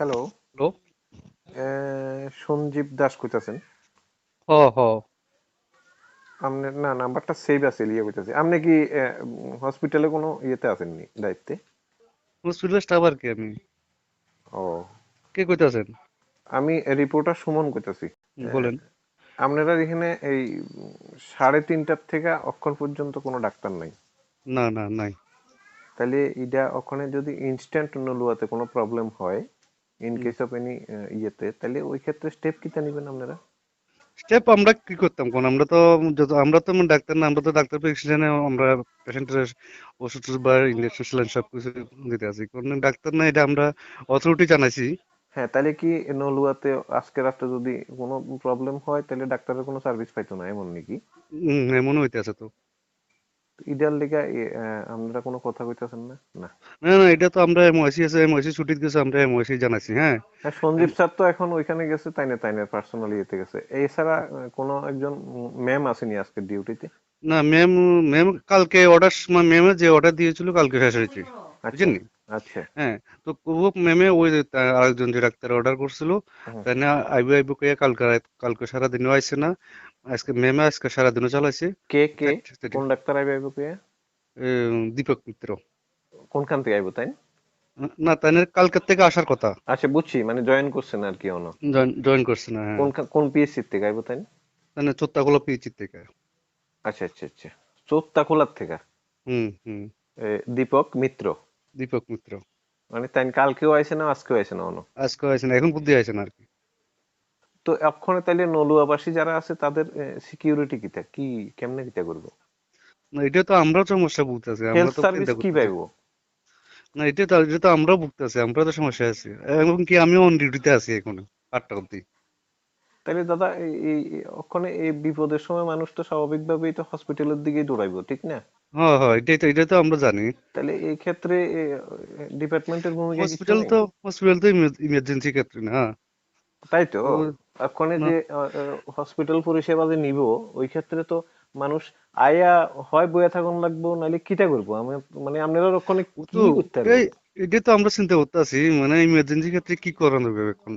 Hello hello Sanjeev Das কইতাছেন। হ হ। আপনি না নাম্বারটা সেভ আছে ইয়ে কইতাছি। আপনি কি হসপিটালে কোনো ইয়েতে আছেননি দায়িত্বে? হসপিটাল স্টাফ আর কি আমি ও। কে কইতাছেন? আমি রিপোর্টার সুমন কইতাছি। বলেন। আপনারা এখানে এই সাড়ে তিনটার থেকে অক্ষণ পর্যন্ত কোনো ডাক্তার নাই? না না নাই। তাহলে এটা ওখানে যদি ইনস্ট্যান্ট নলুয়াতে কোনো প্রবলেম হয় ইন কেস অফ এনি ইয়েতে তাহলে ওই ক্ষেত্রে স্টেপ কিটা নেবেন আপনারা? স্টেপ আমরা কি করতাম? কোন আমরা তো যত আমরা তো ডাক্তার না আমরা তো ডাক্তার প্রেসক্রিপশনে আমরা পেশেন্টের ওষুধ বা ইঞ্জেকশন স্যালাইন সব কিছু দিতে আছি। কোন ডাক্তার না এটা আমরা অথরিটি জানাইছি। হ্যাঁ তাহলে কি নলুয়াতে আজকে রাতে যদি কোনো প্রবলেম হয় তাহলে ডাক্তারের কোনো সার্ভিস পাইতো না এমন নাকি? হম এমনও হইতে আছে তো। ইডার লিগা আমরা কোনো কথা কইতাছেন না? না। না না এটা তো আমরা আছে দিতেছে আমরা জানাইছি হ্যাঁ। হ্যাঁ সঞ্জীব স্যার তো এখন ওইখানে গেছে তাইনে তাইনে পার্সোনাল ইয়েতে গেছে। এছাড়া আহ, কোনো একজন ম্যাম আসেনি আজকে ডিউটিতে না ম্যাম ম্যাম কালকে অর্ডার ম্যামে যে অর্ডার দিয়েছিল কালকে শেষ হয়েছে আচ্ছা আচ্ছা। হ্যাঁ তো কুবুক ম্যামে ওই আরেকজন যে ডাক্তার অর্ডার করছিল তাই না আইবু আইবু কইয়া কালকে কালকে সারাদিনও আইছে না আজকে ম্যামে আজকে সারাদিনও চালাইছে। কে কে? কোন ডাক্তার আইবে আইবে কে? দীপক মিত্র। কোনখান থেকে আইবো তাই? না তাই না কালকের থেকে আসার কথা। আচ্ছা বুঝছি মানে জয়েন করছেন আর কি অন জয়েন করছে না হ্যাঁ। কোন কোন পিএসসি থেকে আইবো তাই তাই না চোত্তাগুলো পিএইচি থেকে। আচ্ছা আচ্ছা আচ্ছা। চোত্তাখোলার থেকে? হুম হুম। দীপক মিত্র? দীপক মিত্র। মানে তাই কালকেও আইছে না আজকেও আইছে না অন আজকে আইছে না এখন বুদ্ধি আইছে না আর কি। তো এক্ষণে তাইলে নলুয়াবাসী যারা আছে তাদের সিকিউরিটি কিটা কি কেমনে কিটা করব? না এটা তো আমরা সমস্যা ভুগতেছি আমরা তো সার্ভিস কি। পাইবো? না এটা তো এটা তো আমরাও ভুগতেছি আমরা তো সমস্যা আছি। এবং কি আমিও অন ডিউটিতে আছি এখন আটটা অব্দি তাহলে দাদা এই ওখানে এই বিপদের সময় মানুষ তো স্বাভাবিকভাবেই তো হসপিটালের দিকেই দৌড়াইবো ঠিক না? হ্যাঁ হ্যাঁ এটাই তো এটা তো আমরা জানি। তাহলে এই ক্ষেত্রে ডিপার্টমেন্টের ভূমিকা হসপিটাল তো হসপিটাল তো ইমার্জেন্সি ক্ষেত্রে না। তাই তো ওখানে যে হসপিটাল পরিষেবা যে নিব ওই ক্ষেত্রে তো মানুষ আয়া হয় বইয়া থাকুন লাগবো নাহলে কিটা করব? আমি মানে আপনারা ওখানে কি করতে এটা তো আমরা চিন্তা করতেছি মানে ইমার্জেন্সি ক্ষেত্রে কি করানো যাবে এখন?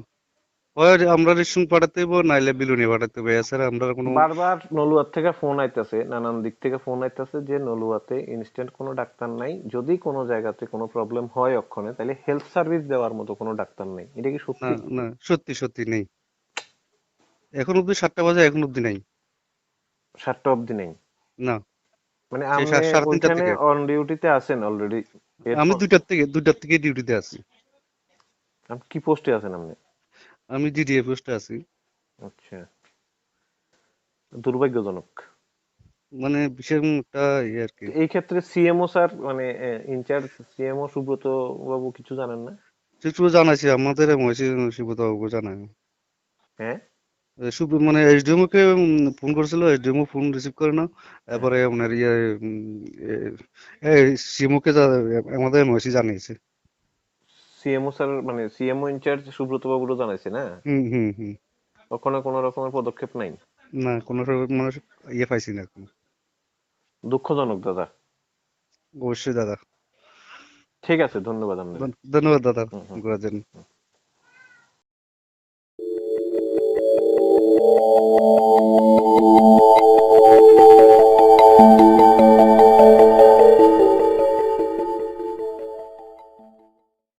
হয় আমরা রেশন পাঠাতে হইব নাইলে বিলুনি পাঠাতে হবে। এছাড়া আমরা কোনো বারবার নলুয়ার থেকে ফোন আইতাছে নানান দিক থেকে ফোন আইতাছে যে নলুয়াতে ইনস্ট্যান্ট কোনো ডাক্তার নাই। যদি কোনো জায়গাতে কোনো প্রবলেম হয় অক্ষণে তাহলে হেলথ সার্ভিস দেওয়ার মতো কোনো ডাক্তার নাই। এটা কি সত্যি? না সত্যি সত্যি নেই। এখন অব্দি সাতটা বাজে এখন অব্দি নাই। সাতটা অবধি নেই? না। মানে তিনটা ওইখানে অন ডিউটিতে আছেন অলরেডি আমি দুইটার থেকে দুইটার থেকে ডিউটিতে আছি। আপনি কি পোস্টে আছেন আপনি? আমি জিডিএ পোস্টে আছি। আচ্ছা। দুর্ভাগ্যজনক। মানে বিশেষ একটা ইয়ে আর কি। এই ক্ষেত্রে সিএমও স্যার মানে ইনচার্জ সিএমও সুব্রত বাবু কিছু জানেন না? কিছু জানাইছি আমাদের মহিষী শিবত বাবুকে জানাই হ্যাঁ? মানে এসডিএম কে ফোন করেছিল এসডিএম ফোন রিসিভ করে না তারপরে আপনার ইয়ে সিএমও কে আমাদের মহিষী জানিয়েছে। সিএমও স্যার মানে সিএমও ইনচার্জ সুব্রত বাবুরও জানাইছে না? হুম হুম হুম। ওখানে কোনো রকমের পদক্ষেপ নাই? না কোনো রকম মানে ইয়ে পাইছি না এখন। দুঃখজনক দাদা। অবশ্যই দাদা। ঠিক আছে ধন্যবাদ আপনাকে। ধন্যবাদ দাদা। ঘোরার জন্য।